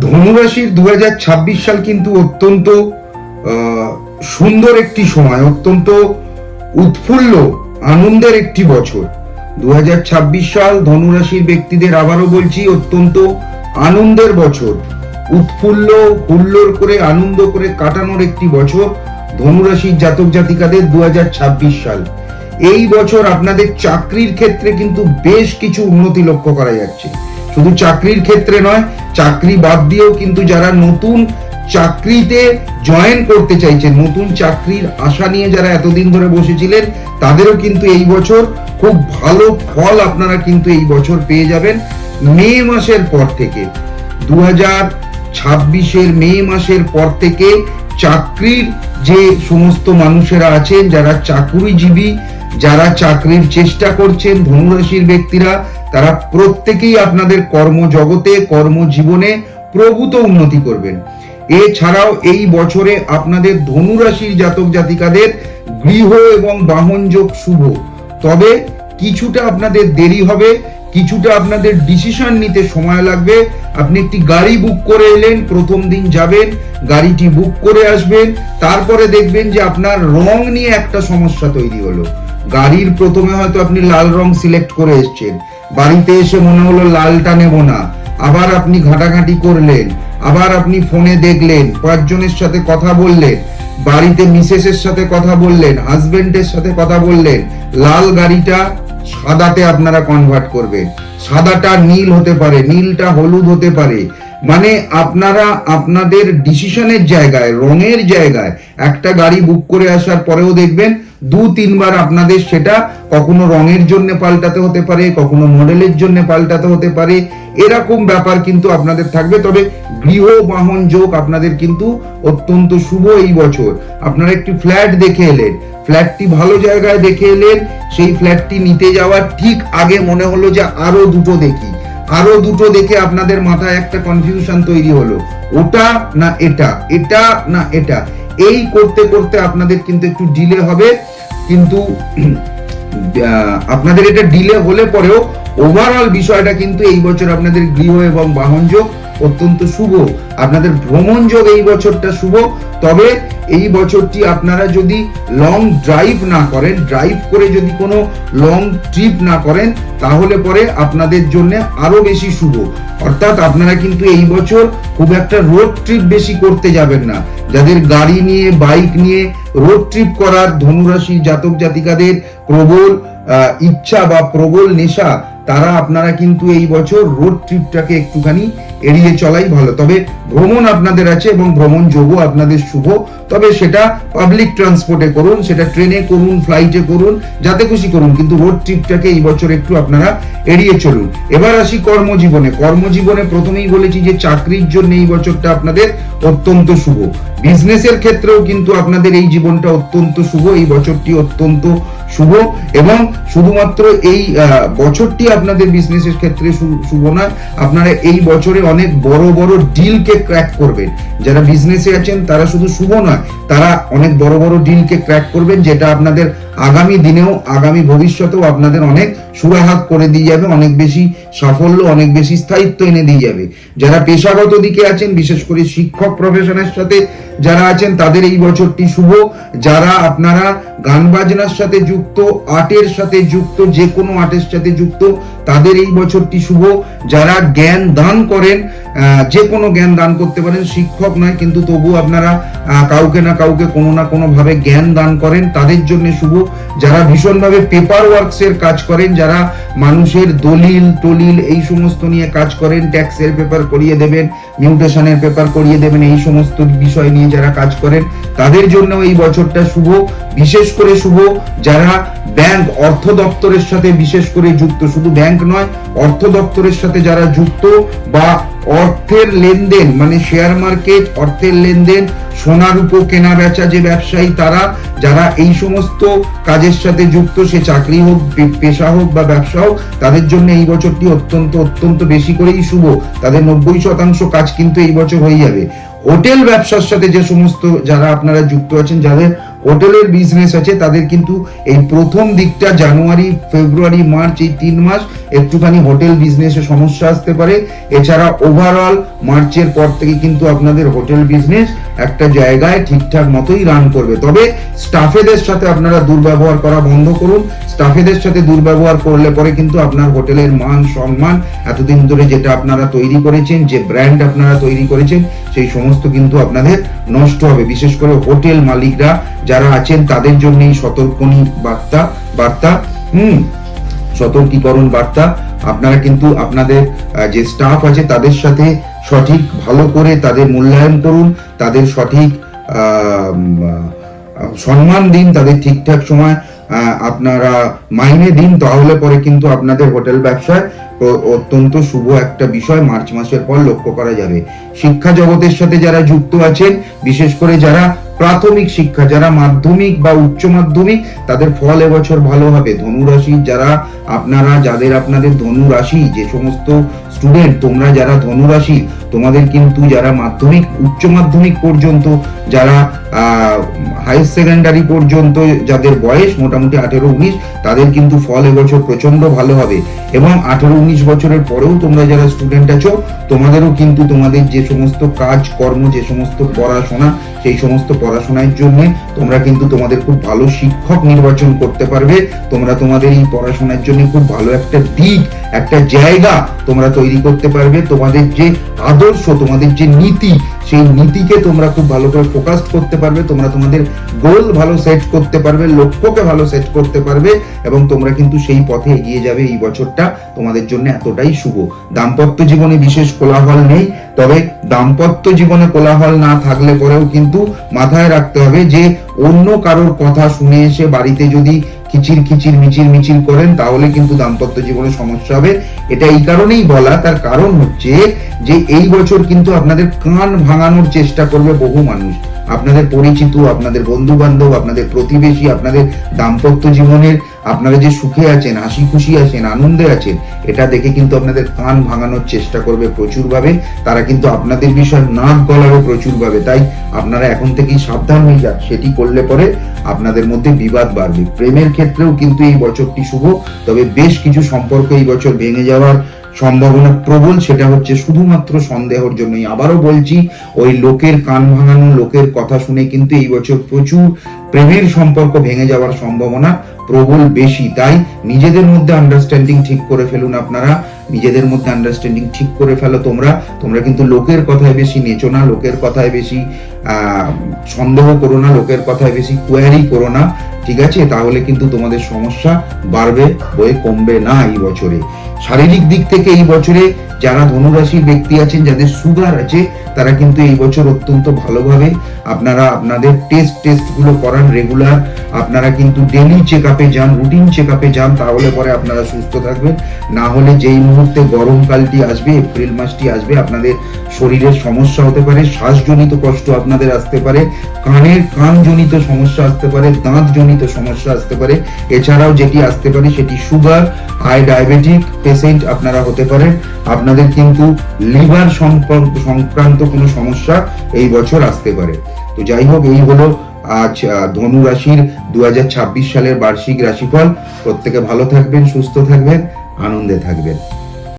ধনুরাশির দু হাজার ছাব্বিশ সাল কিন্তু অত্যন্ত সুন্দর একটি সময়, অত্যন্ত উৎফুল্ল, আনন্দের একটি বছর। দু সাল ধনুরাশির ব্যক্তিদের আবারও বলছি, অত্যন্ত আনন্দের বছর। উৎফুল্ল হুল্লোর করে, আনন্দ করে কাটানোর একটি বছর ধনুরাশির জাতক জাতিকাদের দু হাজার ছাব্বিশ সাল। এই বছর আপনাদের চাকরির ক্ষেত্রে কিন্তু বেশ কিছু উন্নতি লক্ষ্য করা যাচ্ছে। শুধু চাকরির ক্ষেত্রে নয়, চাকরি বাদ দিয়েও কিন্তু যারা নতুন চাকরিতে জয়েন করতে চাইছেন, নতুন চাকরির আশা নিয়ে যারা এতদিন ধরে বসেছিলেন, তাদেরও কিন্তু এই বছর খুব ভালো ফল আপনারা কিন্তু এই বছর পেয়ে যাবেন মে মাসের পর থেকে। দু হাজার ছাব্বিশের মে মাসের পর থেকে চাকরির যে সমস্ত মানুষেরা আছেন, যারা চাকুরিজীবী যারা চাকরির চেষ্টা করছেন ধনুরাশির ব্যক্তিরা, তারা প্রত্যেকেই আপনাদের কর্মজগতে, কর্মজীবনে প্রভূত উন্নতি করবেন। এছাড়াও এই বছরে আপনাদের ধনুরাশির জাতক জাতিকাদের গৃহ এবং বাহন যোগ শুভ। তবে কিছুটা আপনাদের দেরি হবে, কিছুটা আপনাদের ডিসিশন নিতে সময় লাগবে। আপনি একটি গাড়ি বুক করে এলেন, প্রথম দিন যাবেন, গাড়িটি বুক করে আসবেন, তারপরে দেখবেন যে আপনার রং নিয়ে একটা সমস্যা তৈরি হলো। গাড়ির প্রথমে হয়তো আপনি লাল রং সিলেক্ট করে এসেছেন। বাড়িতে এসে মনে হলো লালটা নেব না। আবার আপনি ঘাটাঘাটি করলেন, আবার আপনি ফোনে দেখলেন পাঁচজনের সাথে কথা বললেন, বাড়িতে মিসেসের সাথে কথা বললেন, হাজবেন্ডের সাথে কথা বললেন, লাল গাড়িটা সাদাতে আপনারা কনভার্ট করবেন। সাদাটা নীল হতে পারে, নীলটা হলুদ হতে পারে। মানে আপনারা আপনাদের ডিসিশনের জায়গায়, রঙের জায়গায় একটা গাড়ি বুক করে আসার পরেও দেখবেন দু, তিনবার আপনাদের সেটা কখনো রঙের জন্য পাল্টাতে হতে পারে, কখনো মডেলের জন্য পাল্টাতে হতে পারে, এরকম ব্যাপার কিন্তু আপনাদের থাকবে। তবে গৃহ বাহন যোগ আপনাদের কিন্তু অত্যন্ত শুভ এই বছর। আপনারা একটি ফ্ল্যাট দেখে এলেন। ফ্ল্যাটটি ভালো জায়গায় দেখে এলেন। সেই ফ্ল্যাটটি নিতে যাওয়ার ঠিক আগে মনে হলো যে আরও দুটো দেখি। আরও দুটো দেখে আপনাদের মাথায় একটা কনফিউশন তৈরি হলো। ওটা না এটা এটা না এটা। এই করতে করতে আপনাদের কিন্তু একটু ডিলে হবে, কিন্তু আপনাদের এটা ডিলে হলে পরেও ওভারঅল বিষয়টা কিন্তু এই বছর আপনাদের গৃহ এবং বাহন যোগ অত্যন্ত শুভ। আপনাদের ভ্রমণ যোগ এই বছরটা শুভ। তবে এই বছরটি আপনারা যদি লং ড্রাইভ না করেন ড্রাইভ করে যদি কোনো লং ট্রিপ না করেন, তাহলে পরে আপনাদের জন্য আরও বেশি শুভ। অর্থাৎ আপনারা কিন্তু এই বছর খুব একটা রোড ট্রিপ বেশি করতে যাবেন না। যাদের গাড়ি নিয়ে বাইক নিয়ে রোড ট্রিপ করার ধনুরাশি জাতক জাতিকাদের প্রবল ইচ্ছা বা প্রবল নেশা, তারা আপনারা কিন্তু এই বছর রোড ট্রিপটাকে একটুখানি এড়িয়ে চলাই ভালো। তবে ভ্রমণ আপনাদের আছে এবং ভ্রমণ যোগও আপনাদের শুভ। তবে সেটা পাবলিক ট্রান্সপোর্টে করুন, সেটা ট্রেনে করুন ফ্লাইটে করুন, যাতে খুশি করুন। কিন্তু রোড ট্রিপটাকে এই বছর একটু আপনারা এড়িয়ে চলুন। এবার আসি কর্মজীবনে। কর্মজীবনে প্রথমেই বলেছি যে চাকরির জন্য এই বছরটা আপনাদের অত্যন্ত শুভ। বিজনেসের ক্ষেত্রেও কিন্তু আপনাদের এই জীবনটা অত্যন্ত শুভ, এই বছরটি অত্যন্ত শুভ এবং শুধুমাত্র এই বছরটি আপনাদের বিজনেসের ক্ষেত্রে শুভ না আপনারা এই বছরে অনেক বড় বড় ডিলকে ক্র্যাক করবেন যারা বিজনেসে আছেন, তারা শুধু শুভ নয়, তারা অনেক বড় বড় ডিলকে ক্র্যাক করবেন, যেটা আপনাদের আগামী দিনেও, আগামী ভবিষ্যতেও আপনাদের অনেক সুরাহাত করে দিয়ে যাবে, অনেক বেশি সাফল্য, অনেক বেশি স্থায়িত্ব এনে দিয়ে যাবে। যারা পেশাগত দিকে আছেন, বিশেষ করে শিক্ষক প্রফেশনের সাথে যারা আছেন, তাদের এই বছরটি শুভ। যারা আপনারা গান বাজনার সাথে যুক্ত, আর্টের সাথে যুক্ত, যে কোনো আর্টের সাথে যুক্ত, তাদের এই বছরটি শুভ। যারা জ্ঞান দান করেন যে কোনো জ্ঞান দান করতে পারেন, শিক্ষক নয়, কিন্তু তবু আপনারা কাউকে না কাউকে কোনো না কোনো ভাবে জ্ঞান দান করেন, তাদের জন্য শুভ। যারা ভীষণভাবে পেপার ওয়ার্কস এর কাজ করেন, যারা মানুষের দলিল, টলিল এই সমস্ত নিয়ে কাজ করেন ট্যাক্সের পেপার করিয়ে দেবেন মিউটেশনের পেপার করিয়ে দেবেন, এই সমস্ত বিষয় নিয়ে যারা কাজ করেন, তাদের জন্য এই বছরটা শুভ। বিশেষ করে শুভ, যারা ব্যাংক অর্থ দপ্তরের সাথে বিশেষ করে যুক্ত। শুধু ব্যাংক নয়, অর্থ দপ্তরের সাথে যারা যুক্ত বা অর্থের লেনদেন মানে শেয়ার মার্কেট অর্থের লেনদেন, সোনার উপর কেনা বেচা যে ব্যবসায়ী তারা, যারা এই সমস্ত কাজের সাথে যুক্ত, সে চাকরি হোক পেশা হোক বা ব্যবসা হোক, তাদের জন্য এই বছরটি অত্যন্ত অত্যন্ত বেশি করেই শুভ। তাদের নব্বই শতাংশ কাজ কিন্তু এই বছর হয়ে যাবে। হোটেল ব্যবসার সাথে যে সমস্ত যারা আপনারা যুক্ত আছেন, যাদের হোটেলের বিজনেস আছে, তাদের কিন্তু এই প্রথম দিকটা জানুয়ারি, ফেব্রুয়ারি, মার্চ এই তিন মাস একটুখানি হোটেল বিজনেসে সমস্যা আসতে পারে। এছাড়া ওভারঅল মার্চের পর থেকে কিন্তু আপনাদের হোটেল বিজনেস একটা জায়গায় ঠিকঠাক মতোই রান করবে। তবে স্টাফেদের সাথে আপনারা দুর্ব্যবহার করা বন্ধ করুন। স্টাফেদের সাথে দুর্ব্যবহার করলে পরে কিন্তু আপনার হোটেলের মান, সম্মান এতদিন ধরে যেটা আপনারা তৈরি করেছেন, যে ব্র্যান্ড আপনারা তৈরি করেছেন সেই সমস্ত কিন্তু আপনাদের নষ্ট হবে। বিশেষ করে হোটেল মালিকরা যারা আছেন, তাদের জন্য এই সতর্কনী বার্তা বার্তা, হুম, সতর্কীকরণ বার্তা। আপনারা কিন্তু আপনাদের যে স্টাফ আছে, তাদের সাথে সঠিক, ভালো করে তাদের মূল্যায়ন করুন। তাদের সঠিক সম্মান দিন তাদের ঠিকঠাক সময় আপনারা মাইনে দিন, তাহলে পরে কিন্তু আপনাদের হোটেল ব্যবসায় অত্যন্ত শুভ একটা বিষয় মার্চ মাসের পর লক্ষ্য করা যাবে। শিক্ষা জগতের সাথে যারা যুক্ত আছেন, বিশেষ করে যারা প্রাথমিক শিক্ষা, যারা মাধ্যমিক বা উচ্চ মাধ্যমিক, তাদের ফল এবছর ভালো হবে। ধনুরাশি যারা আপনারা, যাদের আপনাদের ধনুরাশি, যে সমস্ত স্টুডেন্ট তোমরা যারা ধনুরাশি, তোমাদের কিন্তু যারা মাধ্যমিক, উচ্চ মাধ্যমিক পর্যন্ত, যারা হায়ার সেকেন্ডারি পর্যন্ত, যাদের বয়স মোটামুটি আঠেরো উনিশ, তাদের কিন্তু ফল এবছর প্রচণ্ড ভালো হবে। এবং আঠেরো উনিশ বছরের পরেও তোমরা যারা স্টুডেন্ট আছো, তোমাদেরও কিন্তু তোমাদের যে সমস্ত কাজ, কর্ম, যে সমস্ত পড়াশোনা, সেই সমস্ত পড়াশোনার জন্য তোমরা কিন্তু তোমাদের খুব ভালো শিক্ষক নির্বাচন করতে পারবে। তোমরা তোমাদের এই পড়াশোনার জন্য খুব ভালো একটা দিক, একটা জায়গা তোমরা তৈরি করতে পারবে। তোমাদের যে আদর্শ, তোমাদের যে নীতি সেই নীতিকে তোমরা খুব ভালো করে ফোকাস করতে পারবে, তোমরা তোমাদের গোল ভালো সেট করতে পারবে, লক্ষ্যকে ভালো সেট করতে পারবে এবং তোমরা কিন্তু সেই পথে এগিয়ে যাবে এই বছরটা তোমাদের জন্য এতটাই শুভ। দাম্পত্য জীবনে বিশেষ কোলাহল নেই, তবে দাম্পত্য জীবনে কোলাহল না থাকলে পরেও কিন্তু মাথায় রাখতে হবে যে অন্য কারোর কথা শুনে এসে বাড়িতে যদি খিচির কিচির মিচির মিচির করেন, তাহলে কিন্তু দাম্পত্য জীবনে সমস্যা হবে। এটা এই কারণেই বলা, তার কারণ হচ্ছে যে এই বছর কিন্তু আপনাদের কান ভাঙানোর চেষ্টা করবে বহু মানুষ। আপনাদের পরিচিত, আপনাদের বন্ধু বান্ধব আপনাদের প্রতিবেশী, আপনাদের দাম্পত্য জীবনের আপনারা যে সুখে আছেন হাসি খুশি আছেন, আনন্দে আছেন, এটা দেখে কিন্তু আপনাদের কান ভাঙানোর চেষ্টা করবে প্রচুর ভাবে তারা কিন্তু আপনাদের বিষয় নাক গলাবে প্রচুর ভাবে তাই আপনারা এখন থেকেই সাবধান হয়ে যান। সেটি করলে পরে আপনাদের মধ্যে বিবাদ বাড়বে। প্রেমের ক্ষেত্রেও কিন্তু এই বছরটি শুভ, তবে বেশ কিছু সম্পর্ক এই বছর ভেঙে যাওয়ার সম্ভাবনা প্রবল, সেটা হচ্ছে শুধুমাত্র সন্দেহর জন্যই। আবারও বলছি, ওই লোকের কান ভাঙানো, লোকের কথা শুনে কিন্তু এই বছর প্রচুর প্রেমের সম্পর্ক ভেঙে যাওয়ার সম্ভাবনা প্রবল বেশি। তাই নিজেদের মধ্যে আন্ডারস্ট্যান্ডিং ঠিক করে ফেলুন আপনারা। নিজেদের মধ্যে আন্ডারস্ট্যান্ডিং ঠিক করে ফেলো তোমরা। তোমরা কিন্তু লোকের কথায় বেশি নেচো না, লোকের কথায় বেশি সন্দেহ করো না, লোকের কথায় বেশি কোয়ারি করো না, ঠিক আছে? তাহলে কিন্তু তোমাদের সমস্যা বাড়বে, বয়ে কমবে না এই বছরে। শারীরিক দিক থেকে এই বছরে যারা ধনুরাশির ব্যক্তি আছেন, যাদের সুগার আছে, তারা কিন্তু এই বছর অত্যন্ত ভালোভাবে আপনারা, আপনাদের টেস্ট টেস্টগুলো করান রেগুলার আপনারা কিন্তু ডেলি চেক আপে যান রুটিন চেক আপে যান, তাহলে পরে আপনারা সুস্থ থাকবেন। না হলে যেই মুহূর্তে গরমকালটি আসবে, এপ্রিল মাসটি আসবে, আপনাদের শরীরের সমস্যা হতে পারে, শ্বাসজনিত কষ্ট আপনাদের আসতে পারে, কানের কানজনিত সমস্যা আসতে পারে, দাঁতজনিত সমস্যা আসতে পারে, এছাড়াও যেটি আসতে পারে সেটি সুগার, হাই ডায়াবেটিক পেশেন্ট আপনারা হতে পারেন। আপনাদের কিন্তু লিভার সংক্রান্ত কোনো সমস্যা এই বছর আসতে পারে। তো যাই হোক, এই হলো আজ ধনু রাশির দু হাজার ছাব্বিশ সালের বার্ষিক রাশিফল। প্রত্যেকে ভালো থাকবেন, সুস্থ থাকবেন, আনন্দে থাকবেন।